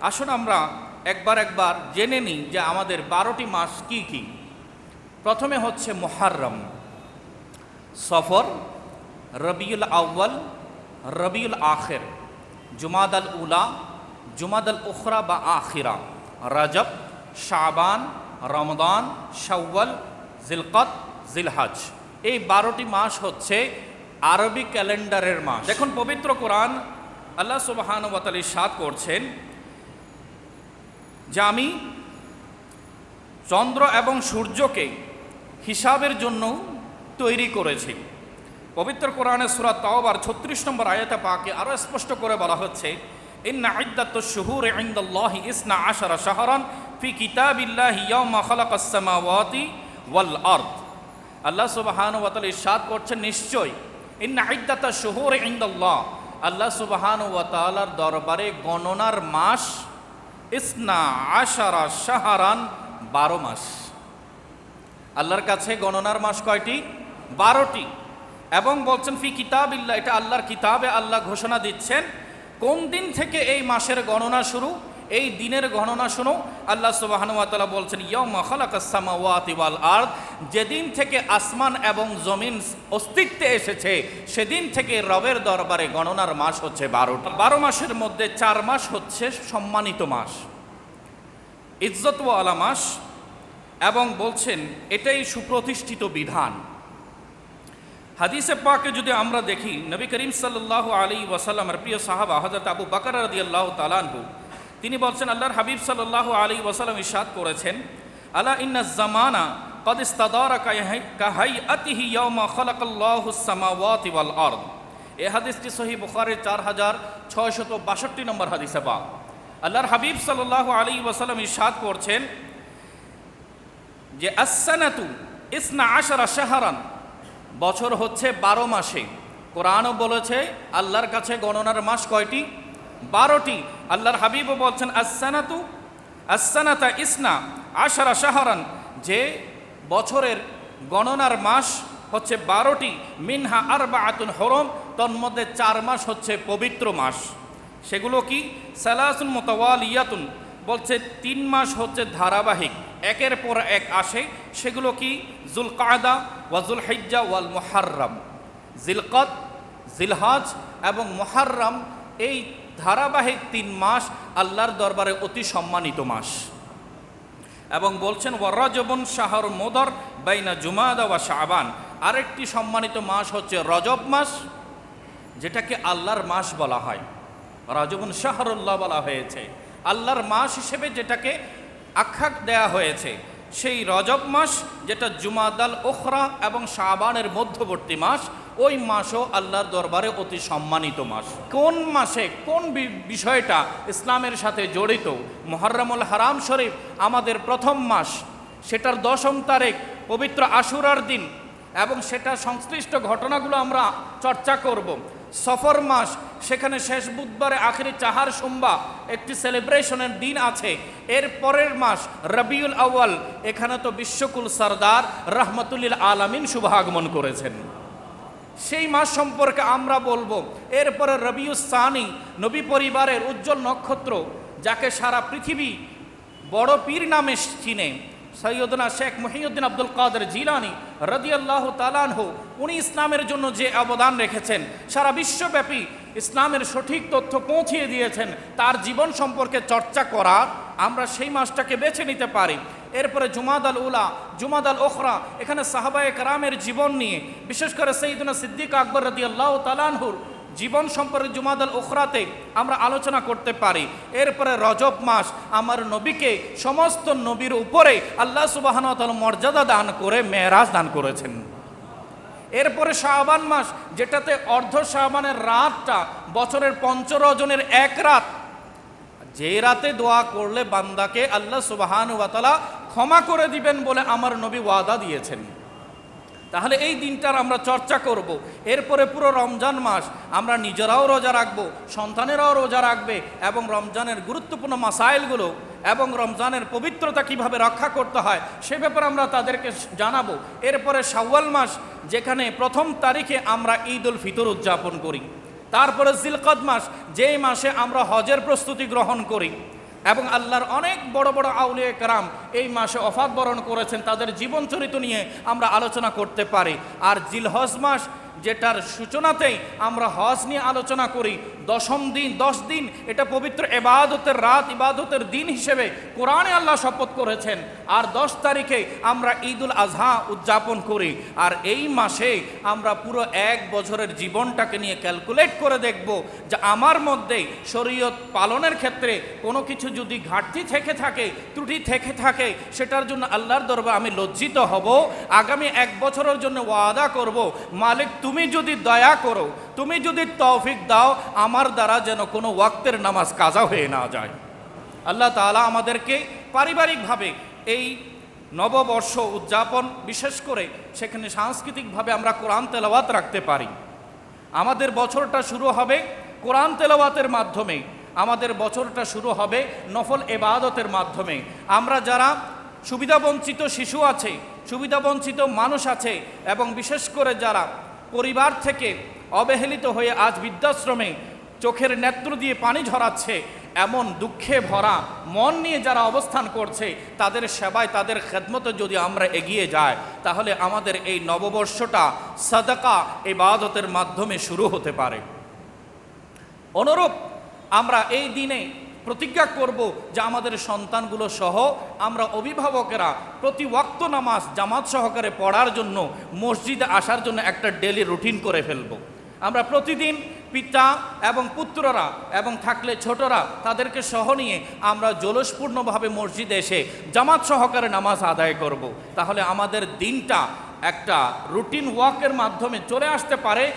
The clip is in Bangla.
আসুন আমরা একবার একবার জেনে নিই যে আমাদের বারোটি মাস কি কি। প্রথমে হচ্ছে মোহাররম। সফর, রবিউল আউ্বাল রবিউল আখের, জুমাদ আল উলা, জুমাদ আল উখরা বা আখিরা, রাজব, শাবান, রমদান, শাওয়াল, জিলকত, জিলহাজ। এই বারোটি মাস হচ্ছে আরবি ক্যালেন্ডারের মাস। দেখুন, পবিত্র কোরআন আল্লাহ সুবাহানুবতালি সাদ করছেন যে আমি চন্দ্র এবং সূর্যকে হিসাবের জন্য তৈরি করেছি। পবিত্র কোরআনের সুরাত তাওবার ছত্রিশ নম্বর আয়াতে পাকে আরও স্পষ্ট করে বলা হচ্ছে, ইন্না ইদ্দাত শুহুর ইনদাল্লাহি ইসনা আশারা শাহরান ফি কিতাবিল্লাহি ইয়াউমা খালাকাস সামাওয়াতি ওয়াল আরদ। আল্লাহ সুবহানাহু ওয়া তাআলা ইরশাদ করছেন নিশ্চয় ইন্না ইদ্দাত শুহুর ইনদাল্লাহ। আল্লাহ সুবহানাহু ওয়া তাআলার দরবারে গণনার মাস ইসনা আশারা সাহারান বারো মাস। আল্লাহর কাছে গণনার মাস কয়টি? বারোটি। এবং বলছেন, ফি কিতাব ইল্লা এটা আল্লাহর কিতাবে আল্লাহ ঘোষণা দিচ্ছেন, কোন দিন থেকে এই মাসের গণনা শুরু? এই দিনের গণনা শুনো। আল্লাহ সুবাহানুয়াতালা বলছেন ইয়মা খালাকাসামাওয়াতি ওয়াল আর্দ যেদিন থেকে আসমান এবং জমিন অস্তিত্বে এসেছে, সেদিন থেকে রবের দরবারে গণনার মাস হচ্ছে বারোটা। বারো মাসের মধ্যে চার মাস হচ্ছে সম্মানিত মাস। ইজ্জত আলা মাস। এবং বলছেন, এটাই সুপ্রতিষ্ঠিত বিধান। হাদিসে পাকে যদি আমরা দেখি, নবী করিম সাল্লাহ আলী ওয়াসাল্লামের প্রিয় সাহাবা হজরত আবু বাকর রদি আল্লাহ তালানহু তিনি বলছেন আল্লাহর হাবিব সাল্লাহ আলী ওয়াসাল্লাম ইসাদ করেছেন আলা ইন্না জামানা قد استدار كهيئته يوم خلق الله السماوات والأرض এই হাদিসটি সহি বুখারের চার হাজার ছয়শত বাষট্টি নম্বর হাদিসে বা আল্লাহর হাবিব সাল্লাহ আলী ওয়াসাল্লাম ইসাদ করছেন যে আসানাতু ইসনা আশারা শাহরান বছর হচ্ছে বারো মাসে কোরআনও বলেছে আল্লাহর কাছে গণনার মাস কয়টি বারোটি। আল্লাহর হাবিবও বলছেন আসানাতু আসানাতা ইসনা আশারা শাহরান যে বছরের গণনার মাস হচ্ছে বারোটি। মিনহা আর বা আতুন হরম, তন্মধ্যে চার মাস হচ্ছে পবিত্র মাস। সেগুলো কি? সালাসুন মোতাওয়াল ইয়াতুন বলছে তিন মাস হচ্ছে ধারাবাহিক। একের পর এক আসে। সেগুলো কি? জুল কায়দা ওয়াজুল হিজ্জা ওয়াল মোহার্রাম। জিলকত জিলহাজ এবং মোহার্রাম, এই ধারাবাহিক তিন মাস আল্লাহর দরবারে অতি সম্মানিত মাস। এবং বলছেন ওয়ারাজবন শাহর মোদর বাইনা জুমাদা ওয়া শাবান। আরেকটি সম্মানিত মাস হচ্ছে রজব মাস, যেটাকে আল্লাহর মাস বলা হয়। রাজবন শাহরুল্লাহ বলা হয়েছে। আল্লাহর মাস হিসেবে যেটাকে আখ্যা দেয়া হয়েছে। সেই রজব মাস, যেটা জুমাদাল ওখরা এবং শাবানের মধ্যবর্তী মাস, ওই মাসও আল্লাহর দরবারে অতি সম্মানিত মাস। কোন মাসে, কোন বিষয়টা ইসলামের সাথে জড়িত? মহরমুল হারাম শরীফ আমাদের প্রথম মাস, সেটার দশম তারিখ, পবিত্র আশুরার দিন, এবং সেটা সংশ্লিষ্ট ঘটনাগুলো আমরা চর্চা করব। সফর মাস, সেখানে শেষ বুধবারে, আখেরি চাহার সোমবা, একটি সেলিব্রেশনের দিন আছে। এর পরের মাস, রবিউল আউয়াল, এখানে তো বিশ্বকুল সর্দার রহমতুল্লিল আলামিন শুভাগমন করেছেন। সেই মাস সম্পর্কে আমরা বলব, এরপরে রবিউস সানি, নবী পরিবারের উজ্জ্বল নক্ষত্র, যাকে সারা পৃথিবী বড় পীর নামে চিনে। সৈয়দনা শেখ মহিউদ্দিন আব্দুল কাদের জিলানি রদিয়াল্লাহ তালানহ উনি ইসলামের জন্য যে অবদান রেখেছেন, সারা বিশ্বব্যাপী ইসলামের সঠিক তথ্য পৌঁছিয়ে দিয়েছেন, তার জীবন সম্পর্কে চর্চা করা আমরা সেই মাসটাকে বেছে নিতে পারি। এরপরে জুমাদ আল উলা, জুমাদ আল ওখরা এখানে সাহাবায়ে কারামের জীবন নিয়ে, বিশেষ করে সঈদুনা সিদ্দিক আকবর রদি আল্লাহ তালানহুর জীবন সম্পর্কে জুমাদাল ওখরাতে আমরা আলোচনা করতে পারি। এরপরে রজব মাস, আমার নবীকে সমস্ত নবীর উপরে আল্লাহ সুবাহন মর্যাদা দান করে, মেয়েরাজ দান করেছেন। এরপরে শাহবান মাস, যেটাতে অর্ধ শাহবানের রাতটা বছরের পঞ্চরজনের এক রাত। যে রাতে দোয়া করলে বান্দাকে আল্লাহ সুবাহান ওয়াতালা ক্ষমা করে দিবেন বলে আমার নবী ওয়াদা দিয়েছেন। তাহলে এই দিনটার আমরা চর্চা করব। এরপরে পুরো রমজান মাস আমরা নিজেরাও রোজা রাখব, সন্তানেরাও রোজা রাখবে এবং রমজানের গুরুত্বপূর্ণ মাসাইলগুলো এবং রমজানের পবিত্রতা কীভাবে রক্ষা করতে হয় সে ব্যাপারে আমরা তাদেরকে জানাব। এরপরে শাওয়াল মাস, যেখানে প্রথম তারিখে আমরা ঈদ উল ফিতর উদযাপন করি। তারপরে জিলকদ মাস, যেই মাসে আমরা হজের প্রস্তুতি গ্রহণ করি। এবং আল্লাহর অনেক বড় বড় আউলিয়া কারাম এই মাসে অফাত বরণ করেছেন, তাদের জীবন চরিত্র নিয়ে আমরা আলোচনা করতে পারি। আর জিলহজ মাস যেটার সূচনাতেই আমরা হজ নিয়ে আলোচনা করি। দশম দিন, দশ দিন, এটা পবিত্র এবাদতের রাত, ইবাদতের দিন হিসেবে কোরআনে আল্লাহ শপথ করেছেন। আর দশ তারিখে আমরা ঈদুল আজহা উদযাপন করি। আর এই মাসে আমরা পুরো এক বছরের জীবনটাকে নিয়ে ক্যালকুলেট করে দেখব যে আমার মধ্যে শরীয়ত পালনের ক্ষেত্রে কোনো কিছু যদি ঘাটতি থেকে থাকে, ত্রুটি থেকে থাকে, সেটার জন্য আল্লাহর দরবার আমি লজ্জিত হব। আগামী এক বছরের জন্য ওয়াদা করব, মালিক তুমি যদি দয়া করো, তুমি যদি তৌফিক দাও, আমার দ্বারা যেন কোনো ওয়াক্তের নামাজ কাজা হয়ে না যায়। আল্লাহ তাআলা আমাদেরকে পারিবারিকভাবে এই নববর্ষ উদযাপন বিশেষ করে সেখানে সাংস্কৃতিকভাবে আমরা কোরআন তেলাওয়াত রাখতে পারি। আমাদের বছরটা শুরু হবে কোরআন তেলাওয়াতের মাধ্যমে। আমাদের বছরটা শুরু হবে নফল এবাদতের মাধ্যমে। আমরা যারা সুবিধাবঞ্চিত শিশু আছে, সুবিধাবঞ্চিত মানুষ আছে, এবং বিশেষ করে যারা পরিবার থেকে অবহেলিত হয়ে আজ বৃদ্ধাশ্রমে চোখের নেত্র দিয়ে পানি ঝরাচ্ছে। এমন দুঃখে ভরা মন নিয়ে যারা অবস্থান করছে, তাদের সেবায়, তাদের খেদমতে যদি আমরা এগিয়ে যাই, তাহলে আমাদের এই নববর্ষটা সাদাকা ইবাদতের মাধ্যমে শুরু হতে পারে। অনুরূপ আমরা এই দিনে প্রতিজ্ঞা করব যে আমাদের সন্তানগুলো সহ আমরা অভিভাবকেরা প্রতি ওয়াক্ত নামাজ জামাত সহকারে পড়ার জন্য, মসজিদে আসার জন্য একটা ডেলি রুটিন করে ফেলব আমরা প্রতিদিন পিতা এবং পুত্ররা এবং থাকলে ছোটরা তাদেরকে সহ নিয়ে আমরা জলসপূর্ণভাবে মসজিদে এসে জামাত সহকারে নামাজ আদায় করব। তাহলে আমাদের দিনটা একটা রুটিন ওয়াকের মাধ্যমে চলে আসতে পারে